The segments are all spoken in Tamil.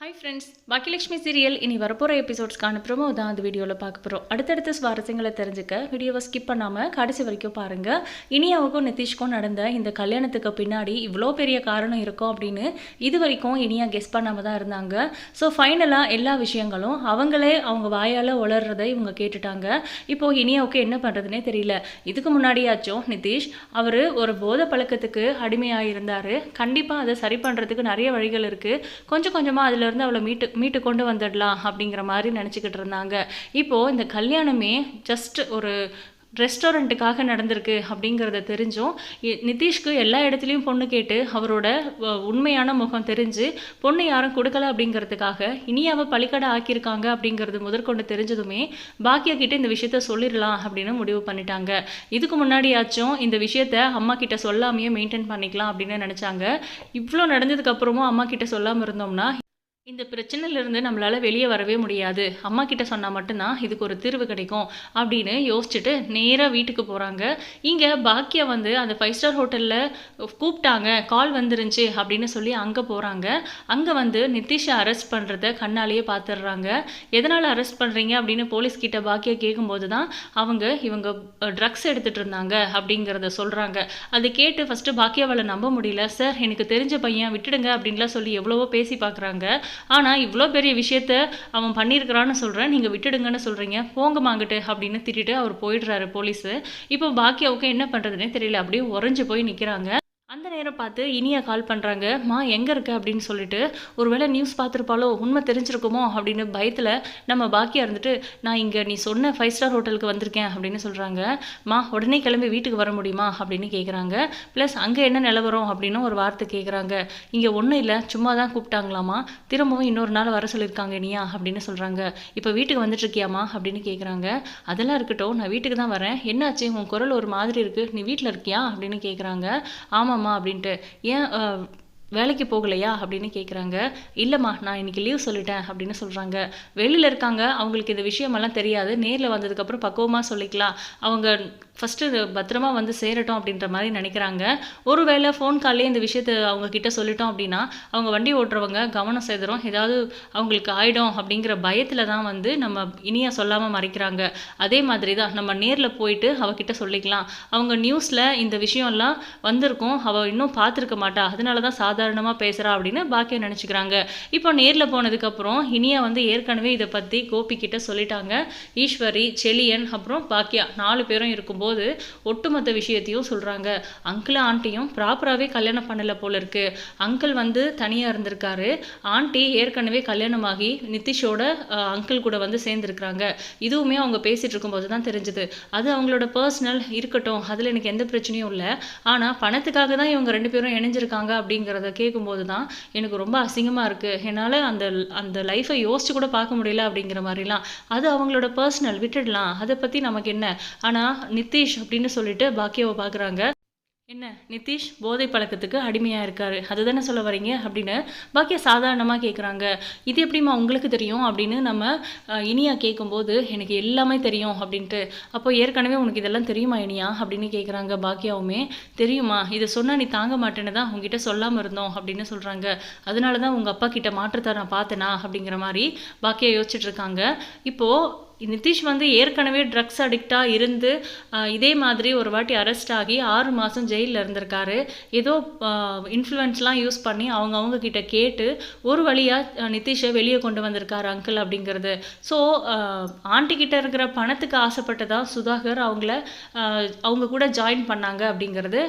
ஹாய் ஃப்ரெண்ட்ஸ் பாக்கியலட்சுமி சீரியல் இனி வரப்போகிற எபிசோட்ஸ்க்கான ப்ரோமோ தான் அந்த வீடியோவில் பார்க்க போகிறோம் அடுத்தடுத்த சுவாரஸ்யங்களை தெரிஞ்சுக்க வீடியோவை ஸ்கிப் பண்ணாமல் கடைசி வரைக்கும் பாருங்கள் இனியாவுக்கும் நிதிஷ்க்கும் நடந்த இந்த கல்யாணத்துக்கு பின்னாடி இவ்வளோ பெரிய காரணம் இருக்கும் அப்படின்னு இது வரைக்கும் இனியா கெஸ் பண்ணாமல் தான் இருந்தாங்க. ஸோ ஃபைனலாக எல்லா விஷயங்களும் அவங்களே அவங்க வாயால் உளர்றதை இவங்க கேட்டுட்டாங்க. இப்போது இனியாவுக்கு என்ன பண்ணுறதுனே தெரியல. இதுக்கு முன்னாடியாச்சும் நிதிஷ் அவர் ஒரு போத பழக்கத்துக்கு அடிமையாக இருந்தார் கண்டிப்பாக அதை சரி பண்ணுறதுக்கு நிறைய வழிகள் இருக்குது கொஞ்சம் கொஞ்சமாக அதில் அதிலிருந்து அவளை மீட்டு மீட்டு கொண்டு வந்துடலாம் அப்படிங்கிற மாதிரி நினச்சிக்கிட்டு இருந்தாங்க. இப்போது இந்த கல்யாணமே ஜஸ்ட் ஒரு ரெஸ்டாரண்ட்டுக்காக நடந்திருக்கு அப்படிங்கிறத தெரிஞ்சும் நிதிஷ்க்கு எல்லா இடத்துலையும் பொண்ணு கேட்டு அவரோட உண்மையான முகம் தெரிஞ்சு பொண்ணு யாரும் கொடுக்கல அப்படிங்கிறதுக்காக இனியாவை பழிக்கடை ஆக்கியிருக்காங்க அப்படிங்கிறது முதற்கொண்டு தெரிஞ்சதுமே பாக்கியா கிட்ட இந்த விஷயத்த சொல்லிடலாம் அப்படின்னு முடிவு பண்ணிட்டாங்க. இதுக்கு முன்னாடியாச்சும் இந்த விஷயத்த அம்மா கிட்ட சொல்லாமையே மெயின்டைன் பண்ணிக்கலாம் அப்படின்னு நினச்சாங்க. இவ்வளோ நடந்ததுக்கப்புறமும் அம்மா கிட்ட சொல்லாமல் இருந்தோம்னா இந்த பிரச்சனையிலிருந்து நம்மளால் வெளியே வரவே முடியாது. அம்மா கிட்ட சொன்னால் மட்டும்தான் இதுக்கு ஒரு தீர்வு கிடைக்கும் அப்படின்னு யோசிச்சுட்டு நேராக வீட்டுக்கு போகிறாங்க இங்கே பாக்கியா வந்து அந்த ஃபைவ் ஸ்டார் ஹோட்டலில் கூப்பிட்டாங்க. கால் வந்துருந்துச்சு அப்படின்னு சொல்லி அங்கே போகிறாங்க அங்கே வந்து நிதிஷை அரெஸ்ட் பண்ணுறத கண்ணாலேயே பார்த்துடுறாங்க எதனால் அரெஸ்ட் பண்ணுறீங்க அப்படின்னு போலீஸ்கிட்ட பாக்கியா கேட்கும்போது தான் அவங்க இவங்க ட்ரக்ஸ் எடுத்துகிட்டு இருந்தாங்க அப்படிங்கிறத சொல்கிறாங்க அதை கேட்டு ஃபஸ்ட்டு பாக்கியாவால் நம்ப முடியல. சார் எனக்கு தெரிஞ்ச பையன் விட்டுடுங்க அப்படின்லாம் சொல்லி எவ்வளவோ பேசி பார்க்குறாங்க ஆனால் இவ்வளோ பெரிய விஷயத்த அவன் பண்ணியிருக்கிறான்னு சொல்கிறேன் நீங்கள் விட்டுடுங்கன்னு சொல்கிறீங்க போங்க மாங்கிட்டு அப்படின்னு திட்டிட்டு அவர் போயிடுறாரு போலீஸு. இப்போ பாக்கியாவுக்கு என்ன பண்ணுறதுனே தெரியல. அப்படியே உறைஞ்சு போய் நிற்கிறாங்க அந்த நேரம் பார்த்து இனியா கால் பண்ணுறாங்க மா எங்கே இருக்க? அப்படின்னு சொல்லிட்டு ஒருவேளை நியூஸ் பார்த்துருப்பாலோ உண்மை தெரிஞ்சிருக்குமோ? அப்படின்னு பயத்தில் நம்ம பாக்கியாக இருந்துட்டு நான் இங்கே நீ சொன்ன ஃபைவ் ஸ்டார் ஹோட்டலுக்கு வந்திருக்கேன் அப்படின்னு சொல்கிறாங்க மா உடனே கிளம்பி வீட்டுக்கு வர முடியுமா? அப்படின்னு கேட்குறாங்க ப்ளஸ் அங்கே என்ன நிலவரம் அப்படின்னு ஒரு வார்த்தை கேட்குறாங்க இங்கே ஒன்றும் இல்லை சும்மா தான் கூப்பிட்டாங்களாமா திரும்பவும் இன்னொரு நாள் வர சொல்லியிருக்காங்க இனியா அப்படின்னு சொல்கிறாங்க இப்போ வீட்டுக்கு வந்துட்டுருக்கியாமா அப்படின்னு கேட்குறாங்க அதெல்லாம் இருக்கட்டும் நான் வீட்டுக்கு தான் வரேன். என்னாச்சு? உன் குரல் ஒரு மாதிரி இருக்குது நீ வீட்டில் இருக்கியா? அப்படின்னு கேட்குறாங்க ஆமாம் ஆமாம்மா அப்படின்ட்டு. ஏன் வேலைக்கு போகலையா அப்படின்னு கேட்குறாங்க இல்லைம்மா நான் இன்னைக்கு லீவ் சொல்லிட்டேன் அப்படின்னு சொல்கிறாங்க வெளியில் இருக்காங்க. அவங்களுக்கு இந்த விஷயமெல்லாம் தெரியாது. நேரில் வந்ததுக்கப்புறம் பக்குவமாக சொல்லிக்கலாம். அவங்க ஃபஸ்ட்டு பத்திரமா வந்து சேரட்டும் அப்படின்ற மாதிரி நினைக்கிறாங்க. ஒருவேளை ஃபோன் கால்லே இந்த விஷயத்தை அவங்க கிட்ட சொல்லிட்டோம் அப்படின்னா அவங்க வண்டி ஓட்டுறவங்க கவனம் செதறும் ஏதாவது அவங்களுக்கு ஆயிடும் அப்படிங்கிற பயத்தில் தான் வந்து நம்ம இனியா சொல்லாமல் மறைக்கிறாங்க. அதே மாதிரி தான் நம்ம நேரில் போயிட்டு அவகிட்ட சொல்லிக்கலாம். அவங்க நியூஸில் இந்த விஷயம்லாம் வந்திருக்கும் அவள் இன்னும் பார்த்துருக்க மாட்டா அதனால தான் சாதாரணமாக பேசுகிறா அப்படின்னு பாக்கியம் நினச்சிக்கிறாங்க. இப்போ நேரில் போனதுக்கப்புறம் இனியா வந்து ஏற்கனவே இதை பற்றி கோபி கிட்ட சொல்லிட்டாங்க. ஈஸ்வரி செலியன் அப்புறம் பாக்கியா நாலு பேரும் இருக்கும் போது ஒட்டுமொத்த விஷயத்தையும் சொல்கிறாங்க அங்கிள் ஆண்டியும் ப்ராப்பராகவே கல்யாணம் பண்ணலை போல இருக்கு. அங்கிள் வந்து தனியாக இருந்திருக்காரு. ஆண்டி ஏற்கனவே கல்யாணமாகி நிதிஷோட அங்கிள் கூட வந்து சேர்ந்துருக்குறாங்க. இதுவுமே அவங்க பேசிகிட்டு இருக்கும்போது தான் தெரிஞ்சுது. அது அவங்களோட பர்சனல் இருக்கட்டும். அதில் எனக்கு எந்த பிரச்சனையும் இல்லை. ஆனால் பணத்துக்காக தான் இவங்க ரெண்டு பேரும் இணைஞ்சிருக்காங்க அப்படிங்கிறத கேட்கும்போது தான் எனக்கு ரொம்ப அசிங்கமாக இருக்குது என்னால் அந்த அந்த லைஃப்பை யோசிச்சு கூட பார்க்க முடியல அப்படிங்கிற மாதிரிலாம். அது அவங்களோட பர்சனல் விட்டுடலாம். அதை பற்றி நமக்கு என்ன? ஆனால் நித் நிதிஷ் அப்படின்னு சொல்லிட்டு பாக்கியாவை பார்க்குறாங்க. என்ன நிதிஷ் போதை பழக்கத்துக்கு அடிமையாக இருக்காரு. அதுதானே சொல்ல வரீங்க? அப்படின்னு பாக்கியா சாதாரணமாக கேட்குறாங்க இது எப்படிம்மா உங்களுக்கு தெரியும்? அப்படின்னு நம்ம இனியா கேட்கும்போது எனக்கு எல்லாமே தெரியும் அப்படின்ட்டு. அப்போ ஏற்கனவே உனக்கு இதெல்லாம் தெரியுமா இனியா? அப்படின்னு கேட்குறாங்க பாக்கியாவுமே. தெரியுமா இதை சொன்னால் நீ தாங்க மாட்டேன்னு தான் உங்ககிட்ட சொல்லாமல் இருந்தோம் அப்படின்னு சொல்கிறாங்க அதனால தான் உங்கள் அப்பா கிட்ட மாற்றத்தை நான் பார்த்தேனா? அப்படிங்கிற மாதிரி பாக்கியா யோசிச்சுட்ருக்காங்க இப்போது நிதிஷ் வந்து ஏற்கனவே ட்ரக்ஸ் அடிக்டாக இருந்து இதே மாதிரி ஒரு வாட்டி அரெஸ்ட் ஆகி ஆறு மாதம் ஜெயிலில் இருந்திருக்காரு. ஏதோ இன்ஃப்ளூயன்ஸ்லாம் யூஸ் பண்ணி அவங்க அவங்க கிட்ட கேட்டு ஒரு வழியாக நிதிஷை வெளியே கொண்டு வந்திருக்காரு அங்கிள் அப்படிங்கிறது. ஸோ ஆண்டி கிட்ட இருக்கிற பணத்துக்கு ஆசைப்பட்டதா சுதாகர் அவங்கள அவங்க கூட ஜாயின் பண்ணாங்க அப்படிங்கிறது.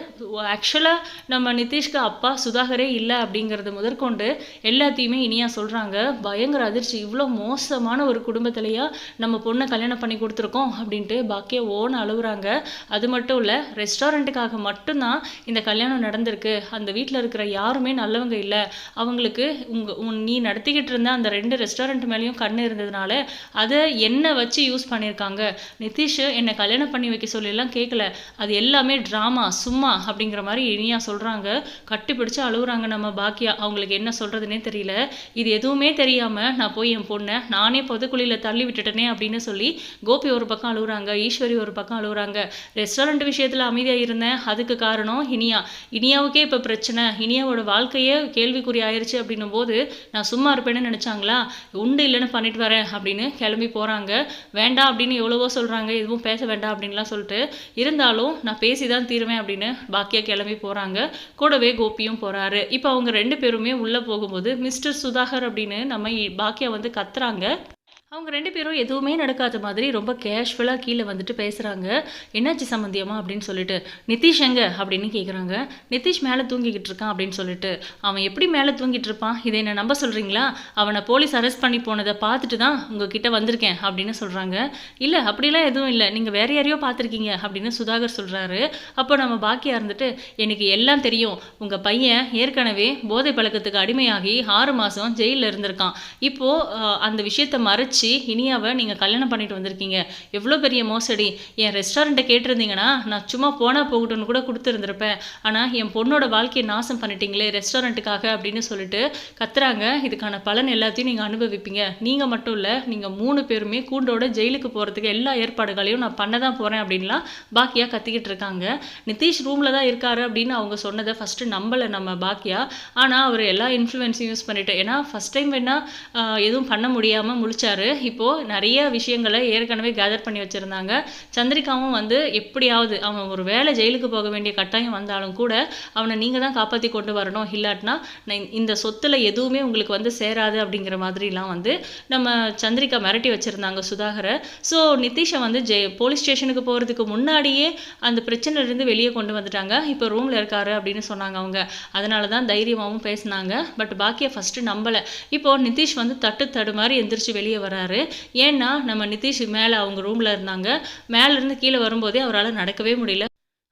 ஆக்சுவலாக நம்ம நிதிஷ்க்கு அப்பா சுதாகரே இல்லை அப்படிங்கிறது முதற்கொண்டு எல்லாத்தையுமே இனியா சொல்கிறாங்க பயங்கர அதிர்ச்சி. இவ்வளோ மோசமான ஒரு குடும்பத்திலையா நம்ம பொண்ணை கல்யாணம் பண்ணி கொடுத்துருக்கோம் அப்படின்ட்டு பாக்கியா ஓன அழுகுறாங்க அது மட்டும் இல்லை ரெஸ்டாரண்ட்டுக்காக மட்டும்தான் இந்த கல்யாணம் நடந்திருக்கு. அந்த வீட்டில் இருக்கிற யாருமே நல்லவங்க இல்லை. அவங்களுக்கு உங்க உன் நீ நடத்திக்கிட்டு இருந்த அந்த ரெண்டு ரெஸ்டாரண்ட் மேலேயும் கண்ணு இருந்ததுனால அதை என்ன வச்சு யூஸ் பண்ணியிருக்காங்க? நிதிஷ் என்னை கல்யாணம் பண்ணி வைக்க சொல்லிலாம் கேட்கல அது எல்லாமே ட்ராமா சும்மா அப்படிங்கிற மாதிரி இனியா சொல்கிறாங்க கட்டி அழுகுறாங்க நம்ம பாக்கியா. அவங்களுக்கு என்ன சொல்கிறதுனே தெரியல. இது எதுவுமே தெரியாமல் நான் போய் என் பொண்ணை நானே பொதுக்குழியில் தள்ளி விட்டுட்டேனே அப்படின்னு அப்படின்னு சொல்லி கோபி ஒரு பக்கம் அழுகுறாங்க ஈஸ்வரி ஒரு பக்கம் அழுகுறாங்க ரெஸ்டாரண்ட் விஷயத்தில் அமைதியாக இருந்தேன். அதுக்கு காரணம் இனியா. இனியாவுக்கே இப்போ பிரச்சனை. இனியாவோட வாழ்க்கையே கேள்விக்குறி ஆயிடுச்சு அப்படின்னும் போது நான் சும்மா இருப்பேன்னு நினச்சாங்களா? உண்டு இல்லைன்னு பண்ணிட்டு வரேன் அப்படின்னு கிளம்பி போகிறாங்க வேண்டாம் அப்படின்னு எவ்வளவோ சொல்கிறாங்க எதுவும் பேச வேண்டாம் அப்படின்லாம் சொல்லிட்டு இருந்தாலும் நான் பேசி தான் தீருவேன் அப்படின்னு பாக்கியா கிளம்பி போகிறாங்க கூடவே கோபியும் போகிறாரு இப்போ அவங்க ரெண்டு பேருமே உள்ளே போகும்போது மிஸ்டர் சுதாகர் அப்படின்னு நம்ம பாக்கியா வந்து கத்துறாங்க. அவங்க ரெண்டு பேரும் எதுவுமே நடக்காத மாதிரி ரொம்ப கேஷுவலாக கீழே வந்துட்டு பேசுகிறாங்க என்னாச்சு சம்மந்தியமா அப்படின்னு சொல்லிட்டு நிதிஷ் எங்க? அப்படின்னு கேட்குறாங்க நிதிஷ் மேலே தூங்கிக்கிட்டு இருக்கான் அப்படின்னு சொல்லிட்டு அவன் எப்படி மேலே தூங்கிட்டு இருப்பான்? இதை என்ன நம்ப சொல்கிறீங்களா அவனை போலீஸ் அரெஸ்ட் பண்ணி போனதை பார்த்துட்டு தான் உங்ககிட்ட வந்திருக்கேன் அப்படின்னு சொல்கிறாங்க இல்லை அப்படிலாம் எதுவும் இல்லை. நீங்கள் வேற யாரையோ பார்த்துருக்கீங்க அப்படின்னு சுதாகர் சொல்கிறாரு அப்போ நம்ம பாக்கியா இருந்துட்டு எனக்கு எல்லாம் தெரியும். உங்கள் பையன் ஏற்கனவே போதை பழக்கத்துக்கு அடிமையாகி ஆறு மாதம் ஜெயிலில் இருந்திருக்கான். இப்போது அந்த விஷயத்தை மறைச்சு இனியாவை நீங்கள் கல்யாணம் பண்ணிட்டு வந்திருக்கீங்க. எவ்வளோ பெரிய மோசடி. என் ரெஸ்டாரண்ட்டை கேட்டிருந்தீங்கன்னா நான் சும்மா போனால் போகட்டும்னு கூட கொடுத்துருந்துருப்பேன். ஆனால் என் பொண்ணோட வாழ்க்கையை நாசம் பண்ணிட்டீங்களே ரெஸ்டாரண்ட்டுக்காக அப்படின்னு சொல்லிட்டு கத்துறாங்க. இதுக்கான பலன் எல்லாத்தையும் நீங்கள் அனுபவிப்பீங்க. நீங்கள் மட்டும் இல்லை நீங்கள் மூணு பேருமே கூண்டோட ஜெயிலுக்கு போகிறதுக்கு எல்லா ஏற்பாடுகளையும் நான் பண்ண தான் போகிறேன் அப்படின்லாம் பாக்கியா கத்திக்கிட்டு இருக்காங்க. நிதிஷ் ரூமில் தான் இருக்காரு அப்படின்னு அவங்க சொன்னதை ஃபஸ்ட்டு நம்பலை நம்ம பாக்கியா. ஆனால் அவர் எல்லா இன்ஃப்ளூயன்ஸையும் யூஸ் பண்ணிட்டு ஏன்னா ஃபஸ்ட் டைம் வேணால் எதுவும் பண்ண முடியாமல் முழிச்சாரு. இப்போது நிறைய விஷயங்களை ஏற்கனவே கேதர் பண்ணி வச்சுருந்தாங்க. சந்திரிகாவும் வந்து எப்படியாவது அவன் ஒரு வேலை ஜெயிலுக்கு போக வேண்டிய கட்டாயம் வந்தாலும் கூட அவனை நீங்கள் தான் காப்பாற்றி கொண்டு வரணும். இல்லாட்டினா இந்த சொத்தில் எதுவுமே உங்களுக்கு வந்து சேராது அப்படிங்கிற மாதிரிலாம் வந்து நம்ம சந்திரிகா மிரட்டி வச்சுருந்தாங்க சுதாகரை. ஸோ நிதிஷை வந்து ஜெ போலீஸ் ஸ்டேஷனுக்கு போகிறதுக்கு முன்னாடியே அந்த பிரச்சனையிலேருந்து வெளியே கொண்டு வந்துட்டாங்க. இப்போ ரூமில் இருக்காரு அப்படின்னு சொன்னாங்க அவங்க. அதனால தான் தைரியமாகவும் பேசினாங்க. பட் பாக்கியை ஃபஸ்ட்டு நம்பலை. இப்போது நிதிஷ் வந்து தட்டு தடு மாதிரி எந்திரிச்சு வெளியே வராரு ஏன்னா நம்ம நிதிஷ் மேலே அவங்க ரூமில் இருந்தாங்க. மேலேருந்து கீழே வரும்போதே அவரால் நடக்கவே முடியல.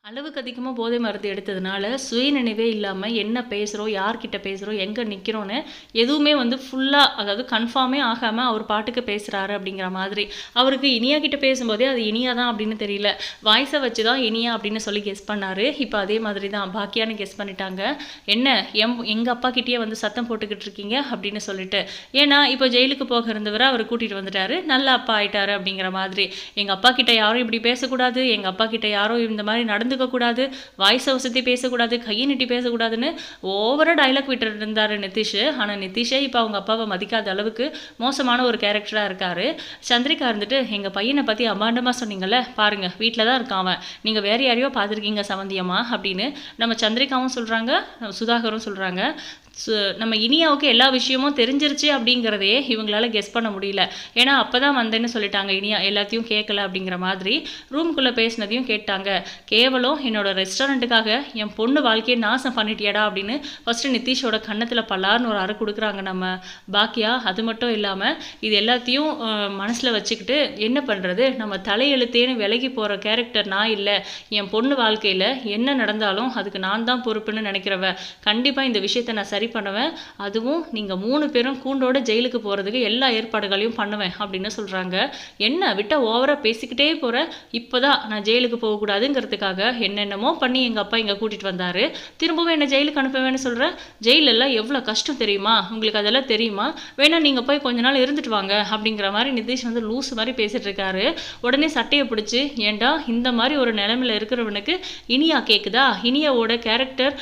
அளவுக்கு அதிகமாக போதை மருந்து எடுத்ததுனால சுயநினைவே இல்லாமல் என்ன பேசுகிறோம் யார்கிட்ட பேசுகிறோம் எங்கே நிற்கிறோன்னு எதுவுமே வந்து ஃபுல்லாக அதாவது கன்ஃபார்மே ஆகாமல் அவர் பாட்டுக்கு பேசுகிறாரு அப்படிங்கிற மாதிரி. அவருக்கு இனியா கிட்ட பேசும்போதே அது இனியா தான் அப்படின்னு தெரியல. வாய்ஸை வச்சு தான் இனியா அப்படின்னு சொல்லி கெஸ் பண்ணார். இப்போ அதே மாதிரி தான் பாக்கியான்னு கெஸ் பண்ணிட்டாங்க. என்ன எம் எங்கள் அப்பா கிட்டேயே வந்து சத்தம் போட்டுக்கிட்டு இருக்கீங்க அப்படின்னு சொல்லிட்டு. ஏன்னா இப்போ ஜெயிலுக்கு போக இருந்தவரை அவர் கூட்டிகிட்டு வந்துட்டாரு. நல்ல அப்பா ஆயிட்டாரு அப்படிங்கிற மாதிரி. எங்கள் அப்பா கிட்ட யாரும் இப்படி பேசக்கூடாது. எங்கள் அப்பா கிட்ட யாரும் இந்த மாதிரி நடந்து கூடாது வாய்ஸை வசதி பேசக்கூடாது கையை நீட்டி பேசக்கூடாதுன்னு ஓவராக டைலாக் விட்டுட்டு இருந்தார் நிதிஷ். ஆனால் நிதிஷே இப்போ அவங்க அப்பாவை மதிக்காத அளவுக்கு மோசமான ஒரு கேரக்டராக இருக்கார். சந்திரிகா இருந்துட்டு எங்கள் பையனை பற்றி அபாண்டமாக சொன்னீங்கல்ல பாருங்க வீட்டில் தான் இருக்கான் அவன். நீங்கள் வேற யாரையோ பார்த்துருக்கீங்க சவந்தியம்மா அப்படின்னு நம்ம சந்திரிகாவும் சொல்கிறாங்க சுதாகரும் சொல்கிறாங்க ஸோ நம்ம இனியாவுக்கு எல்லா விஷயமும் தெரிஞ்சிருச்சு அப்படிங்கிறதையே இவங்களால கெஸ் பண்ண முடியல. ஏன்னா அப்போ தான் வந்தேன்னு சொல்லிட்டாங்க இனியா எல்லாத்தையும் கேட்கல அப்படிங்கிற மாதிரி ரூம்குள்ளே பேசினதையும் கேட்டாங்க. கேவலம் என்னோட ரெஸ்டாரண்ட்டுக்காக என் பொண்ணு வாழ்க்கையை நாசம் பண்ணிட்டியடா அப்படின்னு ஃபஸ்ட்டு நிதிஷோட கன்னத்தில் பல்லார்னு ஒரு அறை கொடுக்குறாங்க நம்ம பாக்கியா. அது மட்டும் இல்லாமல் இது எல்லாத்தையும் மனசில் வச்சுக்கிட்டு என்ன பண்ணுறது நம்ம தலையெழுத்தேன்னு விலகி போகிற கேரக்டர் நான் இல்லை. என் பொண்ணு வாழ்க்கையில் என்ன நடந்தாலும் அதுக்கு நான் தான் பொறுப்புன்னு நினைக்கிறவ. கண்டிப்பாக இந்த விஷயத்தை நான் சரி பண்ணுவேன். அதுவும் நீங்கள் மூணு பேரும் கூண்டோட ஜெயிலுக்கு போகிறதுக்கு எல்லா ஏற்பாடுகளையும் பண்ணுவேன் அப்படின்னு சொல்கிறாங்க என்ன விட்டால் ஓவராக பேசிக்கிட்டே போகிற இப்போ தான் நான் ஜெயிலுக்கு போகக்கூடாதுங்கிறதுக்காக என்னென்னமோ பண்ணி எங்கள் அப்பா இங்கே கூட்டிகிட்டு வந்தார். திரும்பவும் என்னை ஜெயிலுக்கு அனுப்புவேன்னு சொல்கிறேன் ஜெயிலெல்லாம் எவ்வளோ கஷ்டம் தெரியுமா? உங்களுக்கு அதெல்லாம் தெரியுமா? வேணா நீங்கள் போய் கொஞ்ச நாள் இருந்துட்டு வாங்க அப்படிங்கிற மாதிரி நிதிஷ் வந்து லூஸ் மாதிரி பேசிகிட்டு இருக்காரு. உடனே சட்டையை பிடிச்சி ஏன்டா இந்த மாதிரி ஒரு நிலமையில் இருக்கிறவனுக்கு இனியா கேட்குதா இனியாவோட கேரக்டர்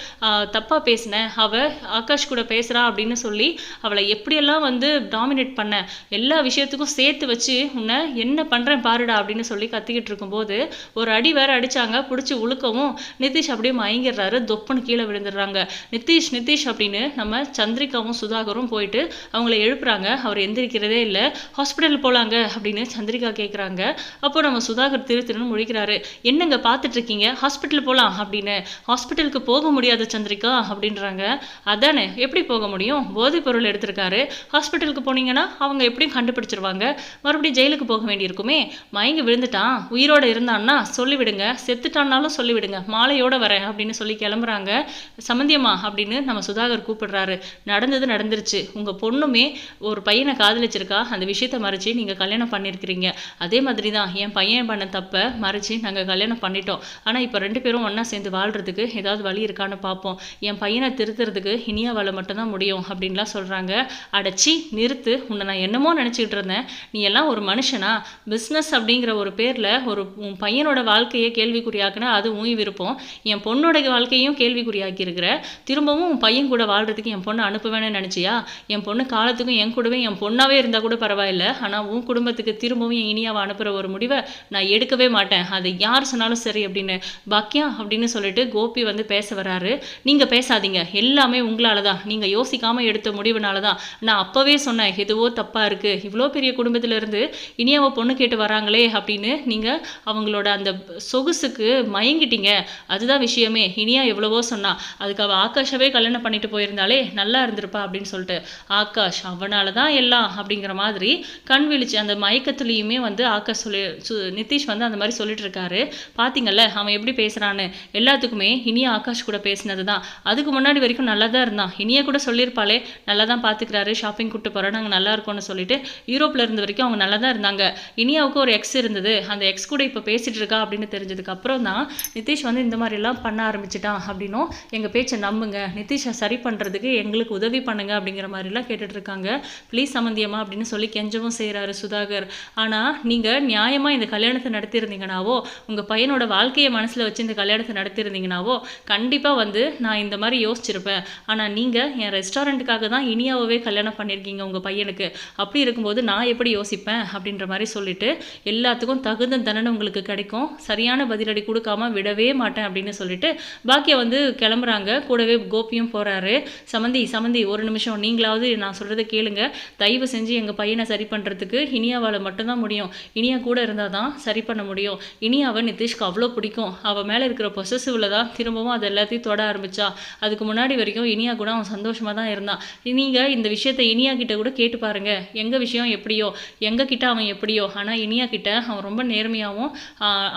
தப்பாக பேசினேன் அவ ஆகாஷ் கூட பேசுகிறா அப்படின்னு சொல்லி அவளை எப்படியெல்லாம் வந்து டாமினேட் பண்ண எல்லா விஷயத்துக்கும் சேர்த்து வச்சு உன்னை என்ன பண்ணுறேன் பாருடா அப்படின்னு சொல்லி கத்திக்கிட்டு இருக்கும்போது ஒரு அடி வேற அடிச்சாங்க பிடிச்சி உழுக்கவும் நிதிஷ் அப்படியே மயங்கிடுறாரு தொப்புன்னு கீழே விழுந்துடுறாங்க. நிதிஷ் நிதிஷ் அப்படின்னு நம்ம சந்திரிகாவும் சுதாகரும் போயிட்டு அவங்கள எழுப்புறாங்க. அவர் எந்திரிக்கிறதே இல்லை ஹாஸ்பிட்டல் போலாங்க அப்படின்னு சந்திரிகா கேட்குறாங்க அப்போ நம்ம சுதாகர் திரு திருன்னு முழிக்கிறாரு. என்னங்க பார்த்துட்டு இருக்கீங்க? ஹாஸ்பிட்டல் போகலாம் அப்படின்னு. ஹாஸ்பிட்டலுக்கு போக முடியாது சந்திரிகா அப்படின்றாங்க. அதான் எப்படி போக முடியும்? போதைப் பொருள் எடுத்திருக்காரு. ஹாஸ்பிட்டலுக்கு போனீங்கன்னா அவங்க எப்படியும் கண்டுபிடிச்சிருவாங்க. மறுபடியும் ஜெயிலுக்கு போக வேண்டியிருக்குமே. மயங்கி விழுந்துட்டான். உயிரோட இருந்தான்னா சொல்லிவிடுங்க. செத்துட்டான்னாலும் சொல்லிவிடுங்க. மாலையோட வரேன் அப்படின்னு சொல்லி கிளம்புறாங்க. சமந்தியம்மா அப்படின்னு நம்ம சுதாகர் கூப்பிடுறாரு. நடந்தது நடந்துருச்சு. உங்க பொண்ணுமே ஒரு பையனை காதலிச்சிருக்கா? அந்த விஷயத்த மறைச்சி நீங்க கல்யாணம் பண்ணியிருக்கிறீங்க. அதே மாதிரி தான் என் பையன் பண்ண தப்பை மறைச்சு நாங்க கல்யாணம் பண்ணிட்டோம். ஆனா இப்போ ரெண்டு பேரும் ஒன்றா சேர்ந்து வாழ்றதுக்கு ஏதாவது வழி இருக்கான்னு பார்ப்போம். என் பையனை திருத்துறதுக்கு இனியா இனியாவால் மட்டும்தான் முடியும் அப்படின்லாம் சொல்கிறாங்க அடைச்சி நிறுத்து. உன்னை நான் என்னமோ நினச்சிக்கிட்டு இருந்தேன். நீ எல்லாம் ஒரு மனுஷனா? பிஸ்னஸ் அப்படிங்கிற ஒரு பேரில் ஒரு உன் பையனோட வாழ்க்கையை கேள்விக்குறியாக்குனா அது உன் விருப்பம். என் பொண்ணோட வாழ்க்கையும் கேள்விக்குறியாக்கி இருக்கிற திரும்பவும் உன் பையன் கூட வாழ்கிறதுக்கு என் பொண்ணை அனுப்புவேன்னு நினச்சியா? என் பொண்ணு காலத்துக்கும் என் கூடவே என் பொண்ணாவே இருந்தால் கூட பரவாயில்ல. ஆனால் உன் குடும்பத்துக்கு திரும்பவும் என் இனியாவை அனுப்புகிற ஒரு முடிவை நான் எடுக்கவே மாட்டேன். அது யார் சொன்னாலும் சரி அப்படின்னு பாக்கியா அப்படின்னு சொல்லிட்டு கோபி வந்து பேச வராரு நீங்கள் பேசாதீங்க. எல்லாமே உங்களால் தான் நீங்கள் யோசிக்காமல் எடுத்த முடிவுனால தான் நான் அப்போவே சொன்னேன் எதுவோ தப்பாக இருக்குது இவ்வளோ பெரிய குடும்பத்திலேருந்து இனியாவை பொண்ணு கேட்டு வராங்களே அப்படின்னு நீங்கள் அவங்களோட அந்த சொகுசுக்கு மயங்கிட்டீங்க. அதுதான் விஷயமே. இனியா எவ்வளவோ சொன்னா. அதுக்கு அவள் ஆகாஷவே கல்யாணம் பண்ணிட்டு போயிருந்தாலே நல்லா இருந்திருப்பா அப்படின்னு சொல்லிட்டு. ஆகாஷ் அவனால தான் எல்லாம் அப்படிங்கிற மாதிரி கண் விழிச்சு அந்த மயக்கத்துலேயுமே வந்து ஆகாஷ் சொல்லி சு- நிதிஷ் வந்து அந்த மாதிரி சொல்லிட்டு இருக்காரு பார்த்தீங்கல்ல அவன் எப்படி பேசுறான்னு? எல்லாத்துக்குமே இனியா ஆகாஷ் கூட பேசினது தான் அதுக்கு முன்னாடி வரைக்கும் நல்லா தான் இருந்தான். இனியா கூட சொல்லியிருப்பாளே நல்லா தான் பார்த்துக்கிறாரு ஷாப்பிங் கூப்பிட்டு போகிறோம் நாங்கள் நல்லா இருக்கோம்னு சொல்லிட்டு யூரோப்பில் இருந்த வரைக்கும் அவங்க நல்லா தான் இருந்தாங்க. இனியாவுக்கு ஒரு எக்ஸ் இருந்தது. அந்த எக்ஸ் கூட இப்போ பேசிகிட்டு இருக்கா அப்படின்னு தெரிஞ்சதுக்கப்புறம் தான் நிதிஷ் வந்து இந்த மாதிரிலாம் பண்ண ஆரம்பிச்சிட்டான் அப்படின்னும் எங்கள் பேச்சை நம்புங்க. நிதிஷை சரி பண்ணுறதுக்கு எங்களுக்கு உதவி பண்ணுங்க அப்படிங்கிற மாதிரிலாம் கேட்டுட்ருக்காங்க ப்ளீஸ் சம்மந்தியம்மா அப்படின்னு சொல்லி கெஞ்சவும் செய்கிறாரு சுதாகர். ஆனால் நீங்கள் நியாயமாக இந்த கல்யாணத்தை நடத்தியிருந்தீங்கனாவோ உங்கள் பையனோட வாழ்க்கையை மனசில் வச்சு இந்த கல்யாணத்தை நடத்தியிருந்தீங்கனாவோ கண்டிப்பாக வந்து நான் இந்த மாதிரி யோசிச்சிருப்பேன். ஆனால் நீங்கள் என் ரெஸ்டாரண்ட்டுக்காக தான் இனியாவே கல்யாணம் பண்ணியிருக்கீங்க உங்கள் பையனுக்கு. அப்படி இருக்கும்போது நான் எப்படி யோசிப்பேன்? அப்படின்ற மாதிரி சொல்லிட்டு எல்லாத்துக்கும் தகுந்த தண்டனை உங்களுக்கு கிடைக்கும். சரியான பதிலடி கொடுக்காம விடவே மாட்டேன் அப்படின்னு சொல்லிட்டு பாக்கியா வந்து கிளம்புறாங்க. கூடவே கோபியும் போகிறாரு சமந்தி சமந்தி ஒரு நிமிஷம் நீங்களாவது நான் சொல்கிறத கேளுங்க. தயவு செஞ்சு எங்கள் பையனை சரி பண்ணுறதுக்கு இனியாவால் மட்டும்தான் முடியும். இனியா கூட இருந்தால் தான் சரி பண்ண முடியும். இனியாவை நிதிஷ்க்கு அவ்வளோ பிடிக்கும். அவள் மேலே இருக்கிற பொசசிவில் தான் திரும்பவும் அது எல்லாத்தையும் தொட ஆரம்பிச்சா. அதுக்கு முன்னாடி வரைக்கும் இனியா கூட அவன் சந்தோஷமாக தான் இருந்தான். நீங்கள் இந்த விஷயத்தை இனியா கிட்ட கூட கேட்டு பாருங்க. எங்கள் விஷயம் எப்படியோ எங்கள் கிட்ட அவன் எப்படியோ. ஆனால் இனியா கிட்ட அவன் ரொம்ப நேர்மையாகவும்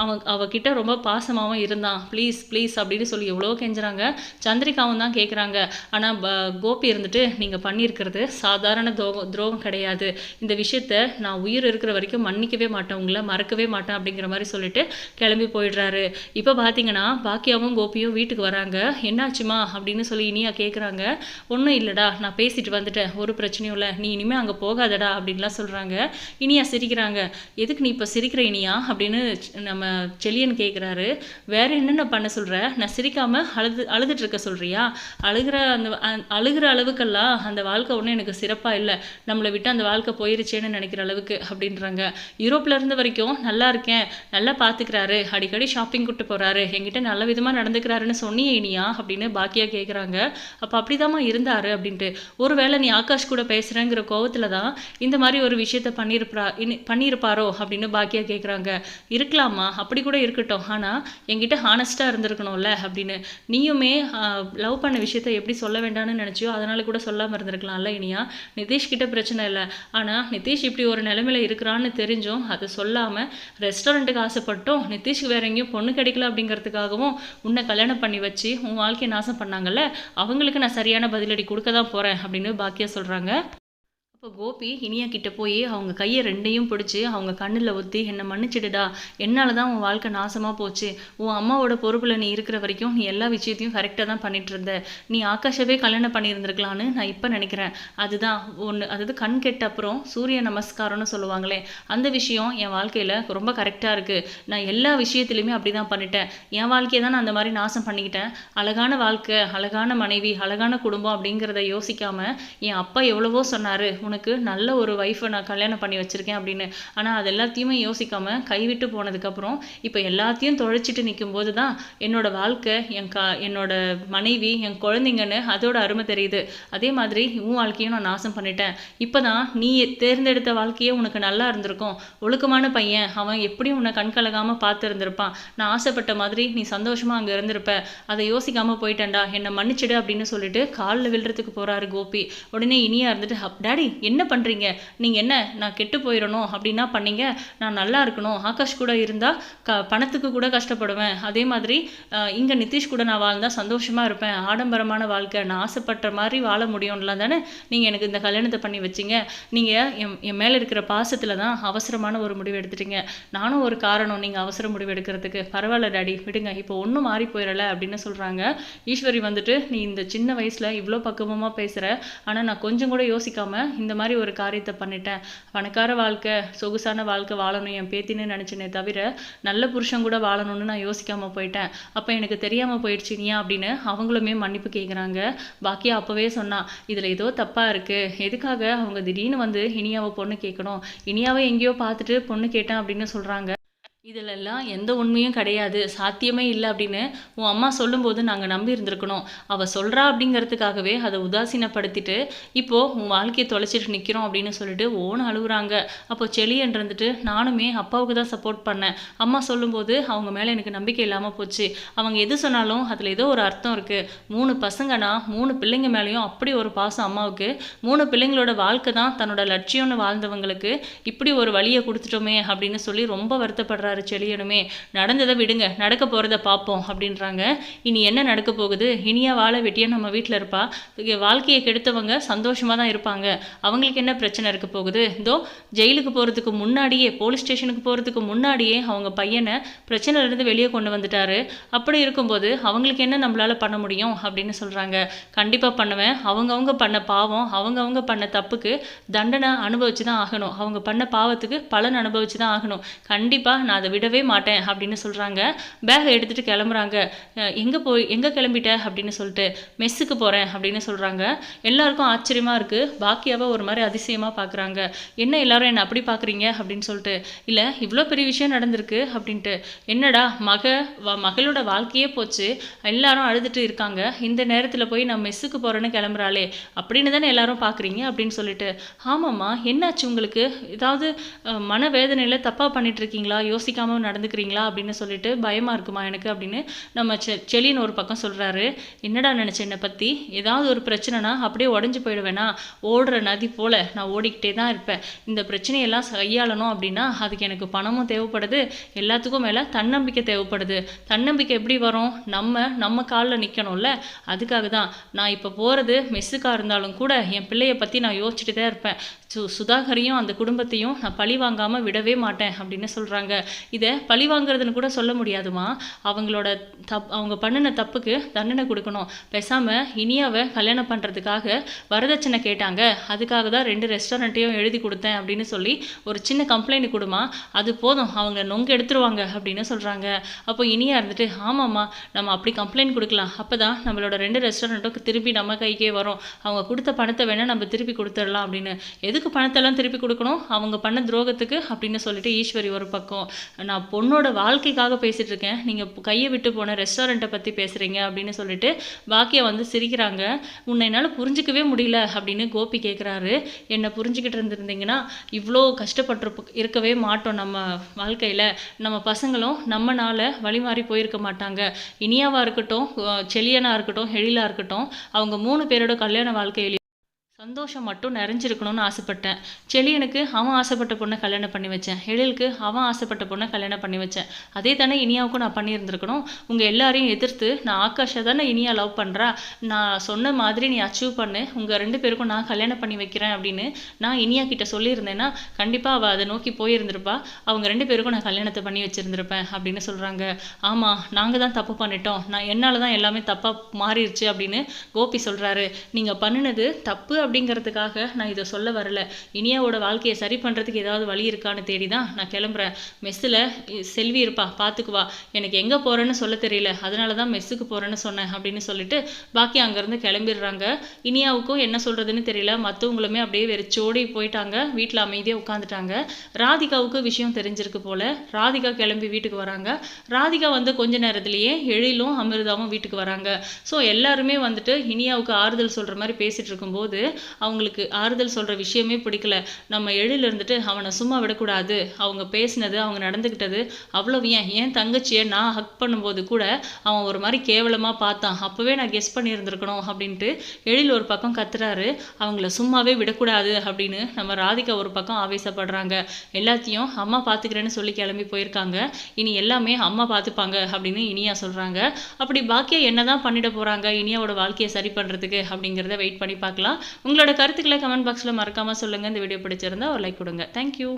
அவன் அவகிட்ட ரொம்ப பாசமாகவும் இருந்தான். ப்ளீஸ் ப்ளீஸ் அப்படின்னு சொல்லி எவ்வளோ கெஞ்சுறாங்க. சந்திரிகாவும் தான் கேட்குறாங்க ஆனால் கோபி இருந்துட்டு நீங்கள் பண்ணியிருக்கிறது சாதாரண துரோகம் துரோகம் கிடையாது. இந்த விஷயத்த நான் உயிர் இருக்கிற வரைக்கும் மன்னிக்கவே மாட்டேன். உங்களை மறக்கவே மாட்டேன் அப்படிங்கிற மாதிரி சொல்லிட்டு கிளம்பி போயிடுறாரு. இப்போ பார்த்தீங்கன்னா பாக்கியாவும் கோபியும் வீட்டுக்கு வராங்க. என்னாச்சுமா? அப்படின்னு சொல்லி இனியா கேட்குறாங்க ஒன்றும் இல்லைடா நான் பேசிட்டு வந்துட்டேன். ஒரு பிரச்சனையும் இல்லை. நீ இனிமேல் அங்கே போகாதடா அப்படின்லாம் சொல்கிறாங்க இனியா சிரிக்கிறாங்க. எதுக்கு நீ இப்போ சிரிக்கிற இனியா? அப்படின்னு நம்ம செலியன் கேட்குறாரு வேற என்னென்ன பண்ண சொல்கிற நான் சிரிக்காமல் அழுது அழுதுட்டு இருக்க சொல்றியா? அழுகிற அந்த அழுகிற அளவுக்கெல்லாம் அந்த வாழ்க்கை ஒன்றும் எனக்கு சிறப்பாக இல்லை. நம்மளை விட்டு அந்த வாழ்க்கை போயிருச்சேன்னு நினைக்கிற அளவுக்கு அப்படின்றாங்க. யூரோப்பில் இருந்த வரைக்கும் நல்லா இருக்கேன். நல்லா பார்த்துக்கிறாரு அடிக்கடி ஷாப்பிங் கூப்பிட்டு போகிறாரு என்கிட்ட நல்ல விதமாக நடந்துக்கிறாருன்னு சொன்னியே இனியா? அப்படின்னு பாக்கியா கேட்குறாங்க அப்போ அப்படிதாம்மா இருந்தார் அப்படின்ட்டு. ஒருவேளை நீ ஆகாஷ் கூட பேசுகிறேங்கிற கோவத்தில் தான் இந்த மாதிரி ஒரு விஷயத்த பண்ணியிருப்பா இனி- பண்ணியிருப்பாரோ அப்படின்னு பாக்கியா கேட்குறாங்க இருக்கலாமா அப்படி கூட இருக்கட்டும். ஆனால் என்கிட்ட ஹானஸ்ட்டாக இருந்திருக்கணும்ல அப்படின்னு. நீயுமே லவ் பண்ண விஷயத்த எப்படி சொல்ல வேண்டாம்னு நினச்சியோ அதனால் கூட சொல்லாமல் இருந்திருக்கலாம்ல இனியா. நிதிஷ் கிட்ட பிரச்சனை இல்லை. ஆனால் நிதிஷ் இப்படி ஒரு நிலைமையில் இருக்கிறான்னு தெரிஞ்சும் அதை சொல்லாமல் ரெஸ்டாரண்ட்டுக்கு ஆசைப்பட்டும் நிதிஷ்க்கு வேற எங்கேயும் பொண்ணு கிடைக்கல அப்படிங்கிறதுக்காகவும் உன்னை கல்யாணம் பண்ணி வச்சு உன் வாழ்க்கையை நாசம் பண்ணாங்கல்ல அவங்களுக்கு நான் சரியான பதிலடி கொடுக்க தான் போகிறேன் அப்படின்னு பாக்கியா சொல்கிறாங்க அப்போ கோபி இனியா கிட்ட போய் அவங்க கையை ரெண்டையும் பிடிச்சி அவங்க கண்ணில் ஒத்தி என்னை மன்னிச்சிடுடா. என்னால் தான் உன் வாழ்க்கை நாசமாக போச்சு. உன் அம்மாவோட பொறுப்பில் நீ இருக்கிற வரைக்கும் நீ எல்லா விஷயத்தையும் கரெக்டாக தான் பண்ணிட்டு இருந்த. நீ ஆகாஷவே கல்யாணம் பண்ணியிருந்திருக்கலான்னு நான் இப்போ நினைக்கிறேன். அதுதான் ஒன்று அதாவது கண் கெட்ட அப்புறம் சூரிய நமஸ்காரம்னு சொல்லுவாங்களே அந்த விஷயம் என் வாழ்க்கையில் ரொம்ப கரெக்டாக இருக்குது நான் எல்லா விஷயத்துலையுமே அப்படி தான் பண்ணிட்டேன். என் வாழ்க்கையை தான் நான் அந்த மாதிரி நாசம் பண்ணிக்கிட்டேன். அழகான வாழ்க்கை அழகான மனைவி அழகான குடும்பம் அப்படிங்கிறத யோசிக்காமல் என் அப்பா எவ்வளவோ சொன்னார். உனக்கு நல்ல ஒரு ஒய்ஃபை நான் கல்யாணம் பண்ணி வச்சுருக்கேன் அப்படின்னு. ஆனால் அது எல்லாத்தையுமே யோசிக்காம கைவிட்டு போனதுக்கப்புறம் இப்போ எல்லாத்தையும் தொலைச்சிட்டு நிற்கும்போது தான் என்னோடய வாழ்க்கை என் கா என்னோட மனைவி என் குழந்தைங்கன்னு அதோட அருமை தெரியுது. அதே மாதிரி உன் வாழ்க்கையும் நான் நாசம் பண்ணிட்டேன். இப்போ தான் நீ தேர்ந்தெடுத்த வாழ்க்கையே உனக்கு நல்லா இருந்திருக்கும். ஒழுக்கமான பையன் அவன் எப்படியும் உன்னை கண்கலகாமல் பார்த்துருந்துருப்பான். நான் ஆசைப்பட்ட மாதிரி நீ சந்தோஷமாக அங்கே இருந்திருப்ப. அதை யோசிக்காமல் போயிட்டேன்டா என்னை மன்னிச்சிடு அப்படின்னு சொல்லிட்டு காலில் விழுறதுக்கு போகிறாரு கோபி. உடனே இனியா இருந்துட்டு "அப், டாடி என்ன பண்ணுறீங்க நீங்கள் என்ன நான் கெட்டு போயிடணும் அப்படின்னா பண்ணீங்க. நான் நல்லா இருக்கணும். ஆகாஷ் கூட இருந்தால் க பணத்துக்கு கூட கஷ்டப்படுவேன். அதே மாதிரி இங்கே நிதிஷ் கூட நான் வாழ்ந்தால் சந்தோஷமாக இருப்பேன். ஆடம்பரமான வாழ்க்கை. நான் ஆசைப்பட்ட மாதிரி வாழ முடியும்லாம் தானே? நீங்கள் எனக்கு இந்த கல்யாணத்தை பண்ணி வச்சிங்க. நீங்கள் என் என் மேலே இருக்கிற பாசத்தில் தான் அவசரமான ஒரு முடிவு எடுத்துட்டீங்க. நானும் ஒரு காரணம். நீங்கள் அவசர முடிவு எடுக்கிறதுக்கு. பரவாயில்ல டாடி விடுங்க. இப்போ ஒன்றும் மாறி போயிடல அப்படின்னு சொல்கிறாங்க ஈஸ்வரி வந்துட்டு நீ இந்த சின்ன வயசில் இவ்வளோ பக்குவமாக பேசுகிற ஆனால் நான் கொஞ்சம் கூட யோசிக்காமல் இந்த இந்த மாதிரி ஒரு காரியத்தை பண்ணிட்டேன். பணக்கார வாழ்க்கை சொகுசான வாழ்க்கை வாழணும் என் பேத்தின்னு நினச்சினே தவிர நல்ல புருஷன் கூட வாழணும்னு நான் யோசிக்காமல் போயிட்டேன். அப்போ எனக்கு தெரியாமல் போயிடுச்சு நீயா அப்படின்னு அவங்களுமே மன்னிப்பு கேட்குறாங்க பாக்கியா அப்போவே சொன்னா இதில் ஏதோ தப்பாக இருக்குது எதுக்காக அவங்க திடீர்னு வந்து இனியாவை பொண்ணு கேட்கணும் இனியாவை எங்கேயோ பார்த்துட்டு பொண்ணு கேட்டேன் அப்படின்னு சொல்கிறாங்க இதிலெல்லாம் எந்த உண்மையும் கிடையாது. சாத்தியமே இல்லை அப்படின்னு உன் அம்மா சொல்லும்போது நாங்கள் நம்பி இருந்திருக்கணும். அவள் சொல்கிறா அப்படிங்கிறதுக்காகவே அதை உதாசீனப்படுத்திட்டு இப்போது உன் வாழ்க்கையை தொலைச்சிட்டு நிற்கிறோம் அப்படின்னு சொல்லிட்டு ஓன அழுகுறாங்க. அப்போ செளி என்றிருந்துட்டு நானுமே அப்பாவுக்கு தான் சப்போர்ட் பண்ணேன். அம்மா சொல்லும்போது அவங்க மேலே எனக்கு நம்பிக்கை இல்லாமல் போச்சு. அவங்க எது சொன்னாலும் அதில் ஏதோ ஒரு அர்த்தம் இருக்குது மூணு பசங்கன்னா மூணு பிள்ளைங்க மேலேயும் அப்படி ஒரு பாசம் அம்மாவுக்கு. மூணு பிள்ளைங்களோட வாழ்க்கை தான் தன்னோட லட்சியம்னு வாழ்ந்தவங்களுக்கு இப்படி ஒரு வழியை கொடுத்துட்டோமே அப்படின்னு சொல்லி ரொம்ப சொல்கிறாரு செழியனுமே நடந்ததை விடுங்க நடக்க போகிறத பார்ப்போம் அப்படின்றாங்க. இனி என்ன நடக்க போகுது? இனியா வாழை வெட்டியா நம்ம வீட்டில் இருப்பா? வாழ்க்கையை கெடுத்தவங்க சந்தோஷமாக தான் இருப்பாங்க. அவங்களுக்கு என்ன பிரச்சனை இருக்க போகுது? இதோ ஜெயிலுக்கு போகிறதுக்கு முன்னாடியே போலீஸ் ஸ்டேஷனுக்கு போகிறதுக்கு முன்னாடியே அவங்க பையனை பிரச்சனையிலேருந்து வெளியே கொண்டு வந்துட்டாரு. அப்படி இருக்கும்போது அவங்களுக்கு என்ன நம்மளால பண்ண முடியும்? அப்படின்னு சொல்கிறாங்க கண்டிப்பாக பண்ணுவேன். அவங்கவுங்க பண்ண பாவம் அவங்கவுங்க பண்ண தப்புக்கு தண்டனை அனுபவிச்சு தான் ஆகணும். அவங்க பண்ண பாவத்துக்கு பலன் அனுபவிச்சு தான் ஆகணும். கண்டிப்பாக நான் அதை விடவே மாட்டேன் அப்படின்னு சொல்கிறாங்க பேகை எடுத்துகிட்டு கிளம்புறாங்க. எங்கே போய் எங்கே கிளம்பிட்ட? அப்படின்னு சொல்லிட்டு மெஸ்ஸுக்கு போகிறேன் அப்படின்னு சொல்கிறாங்க எல்லாருக்கும் ஆச்சரியமாக இருக்குது பாக்கியாவை ஒரு மாதிரி அதிசயமாக பார்க்குறாங்க என்ன எல்லாரும் என்னை அப்படி பார்க்குறீங்க அப்படின்னு சொல்லிட்டு இல்லை இவ்வளோ பெரிய விஷயம் நடந்திருக்கு. அப்படின்ட்டு என்னடா மக வ- மகளோட வாழ்க்கையே போச்சு. எல்லாரும் அழுதுட்டு இருக்காங்க. இந்த நேரத்தில் போய் நான் மெஸ்ஸுக்கு போகிறேன்னு கிளம்புறாளே. அப்படின்னு தானே எல்லாரும் பார்க்குறீங்க அப்படின்னு சொல்லிட்டு ஆமாம்மா என்னாச்சு உங்களுக்கு? ஏதாவது மனவேதனையில் தப்பாக பண்ணிட்டு இருக்கீங்களா? யோசிக்காமல் நடந்துக்கிறீங்களா அப்படின்னு சொல்லிட்டு பயமாக இருக்குமா எனக்கு அப்படின்னு நம்ம செ செலின்னு ஒரு பக்கம் சொல்கிறாரு என்னடா நினச்ச என்னை பற்றி ஏதாவது ஒரு பிரச்சனைனா அப்படியே உடஞ்சி போயிடுவேனா? ஓடுற நதி போல் நான் ஓடிக்கிட்டே தான் இருப்பேன். இந்த பிரச்சனையெல்லாம் கையாளணும் அப்படின்னா அதுக்கு எனக்கு பணமும் தேவைப்படுது. எல்லாத்துக்கும் மேலே தன்னம்பிக்கை தேவைப்படுது. தன்னம்பிக்கை எப்படி வரும்? நம்ம நம்ம காலில் நிற்கணும்ல அதுக்காக தான் நான் இப்போ போகிறது மெஸ்ஸுக்காக இருந்தாலும் கூட என் பிள்ளைய பற்றி நான் யோசிச்சுட்டு தான் இருப்பேன். சு சுதாகரையும் அந்த குடும்பத்தையும் நான் பழி வாங்காமல் விடவே மாட்டேன் அப்படின்னு சொல்கிறாங்க இதை பழி வாங்குறதுன்னு கூட சொல்ல முடியாதுமா. அவங்களோட தப் அவங்க பண்ணின தப்புக்கு தண்டனை கொடுக்கணும். பேசாமல் இனியாவை கல்யாணம் பண்ணுறதுக்காக வரதட்சணை கேட்டாங்க. அதுக்காக தான் ரெண்டு ரெஸ்டாரண்ட்டையும் எழுதி கொடுத்தேன் அப்படின்னு சொல்லி ஒரு சின்ன கம்ப்ளைண்ட் கொடுமா. அது போதும் அவங்க நொங்க எடுத்துருவாங்க அப்படின்னு சொல்கிறாங்க அப்போ இனியா இருந்துட்டு ஆமாம்மா நம்ம அப்படி கம்ப்ளைண்ட் கொடுக்கலாம். அப்போ தான் நம்மளோட ரெண்டு ரெஸ்டாரண்ட்டும் திருப்பி நம்ம கைக்கே வரும். அவங்க கொடுத்த பணத்தை வேணால் நம்ம திருப்பி கொடுத்துடலாம் அப்படின்னு. எது எதுக்கு பணத்தெல்லாம் திருப்பி கொடுக்கணும்? அவங்க பண்ண துரோகத்துக்கு அப்படின்னு சொல்லிட்டு ஈஸ்வரி ஒரு பக்கம். நான் பொண்ணோட வாழ்க்கைக்காக பேசிட்டு இருக்கேன் நீங்கள் கையை விட்டு போன ரெஸ்டாரண்ட்டை பற்றி பேசுகிறீங்க அப்படின்னு சொல்லிட்டு பாக்கியா வந்து சிரிக்கிறாங்க. உன்னை என்னால் புரிஞ்சிக்கவே முடியல அப்படின்னு கோபி கேட்குறாரு என்னை புரிஞ்சுக்கிட்டு இருந்திருந்தீங்கன்னா இவ்வளோ கஷ்டப்பட்டு இருக்கவே மாட்டோம் நம்ம வாழ்க்கையில். நம்ம பசங்களும் நம்மனால வழிமாறி போயிருக்க மாட்டாங்க. இனியாவாக இருக்கட்டும் செலியனாக இருக்கட்டும் எழிலா இருக்கட்டும் அவங்க மூணு பேரோட கல்யாண வாழ்க்கையிலையும் சந்தோஷம் மட்டும் நிறைஞ்சிருக்கணும்னு ஆசைப்பட்டேன். செலியனுக்கு அவன் ஆசைப்பட்ட பொண்ணை கல்யாணம் பண்ணி வச்சேன். எழிலுக்கு அவன் ஆசைப்பட்ட பொண்ணை கல்யாணம் பண்ணி வச்சேன். அதே தானே இனியாவுக்கும் நான் பண்ணியிருந்திருக்கணும். உங்கள் எல்லாரையும் எதிர்த்து நான் ஆகாஷை தானே இனியா லவ் பண்ணுறா நான் சொன்ன மாதிரி நீ அச்சீவ் பண்ணு. உங்கள் ரெண்டு பேருக்கும் நான் கல்யாணம் பண்ணி வைக்கிறேன் அப்படின்னு நான் இனியா கிட்ட சொல்லியிருந்தேன்னா கண்டிப்பாக அவள் அதை நோக்கி போயிருந்திருப்பா. அவங்க ரெண்டு பேருக்கும் நான் கல்யாணத்தை பண்ணி வச்சுருந்துருப்பேன் அப்படின்னு சொல்கிறாங்க ஆமாம் நாங்கள் தான் தப்பு பண்ணிட்டோம். நான் என்னால் தான் எல்லாமே தப்பாக மாறிடுச்சு அப்படின்னு கோபி சொல்கிறாரு நீங்கள் பண்ணினது தப்பு அப்படிங்கிறதுக்காக நான் இதை சொல்ல வரல. இனியாவோட வாழ்க்கையை சரி பண்ணுறதுக்கு ஏதாவது வழி இருக்கான்னு தேடி தான் நான் கிளம்புறேன். மெஸ்ஸில் செல்வி இருப்பா பார்த்துக்குவா எனக்கு எங்கே போகிறேன்னு சொல்ல தெரியல. அதனால தான் மெஸ்ஸுக்கு போகிறேன்னு சொன்னேன் அப்படின்னு சொல்லிட்டு பாக்கி அங்கேருந்து கிளம்பிடுறாங்க. இனியாவுக்கும் என்ன சொல்கிறதுன்னு தெரியல. மற்றவங்களுமே அப்படியே வெறிச்சோடி போயிட்டாங்க. வீட்டில் அமைதியாக உட்காந்துட்டாங்க ராதிகாவுக்கு விஷயம் தெரிஞ்சிருக்கு போல. ராதிகா கிளம்பி வீட்டுக்கு வராங்க. ராதிகா வந்து கொஞ்ச நேரத்துலேயே எழிலும் அமிர்தாவும் வீட்டுக்கு வராங்க. ஸோ எல்லாருமே வந்துட்டு இனியாவுக்கு ஆறுதல் சொல்கிற மாதிரி பேசிகிட்டு இருக்கும்போது அவங்களுக்கு ஆறுதல் சொல்கிற விஷயமே பிடிக்கல. நம்ம எழில் இருந்துட்டு அவனை சும்மா விடக்கூடாது. அவங்க பேசினது அவங்க நடந்துக்கிட்டது அவ்வளவு ஏன்? ஏன் தங்கச்சியை நான் ஹக் பண்ணும்போது கூட அவன் ஒரு மாதிரி கேவலமாக பார்த்தான். அப்போவே நான் கெஸ் பண்ணியிருந்திருக்கணும் அப்படின்ட்டு எழில் ஒரு பக்கம் கத்துறாரு. அவங்கள சும்மாவே விடக்கூடாது அப்படின்னு நம்ம ராதிகா ஒரு பக்கம் ஆவேசப்படுறாங்க. எல்லாத்தையும் அம்மா பார்த்துக்கிறேன்னு சொல்லி கிளம்பி போயிருக்காங்க. இனி எல்லாமே அம்மா பார்த்துப்பாங்க அப்படின்னு இனியா சொல்கிறாங்க அப்படி பாக்கியா என்னதான் பண்ணிட போகிறாங்க இனியாவோட வாழ்க்கையை சரி பண்ணுறதுக்கு அப்படிங்கிறத வெயிட் பண்ணி பார்க்கலாம். உங்களோட கருத்துக்களை கமெண்ட் பாக்ஸில் மறக்காமல் சொல்லுங்கள் இந்த வீடியோ பிடிச்சிருந்தா ஒரு லைக் கொடுங்க. தேங்க்யூ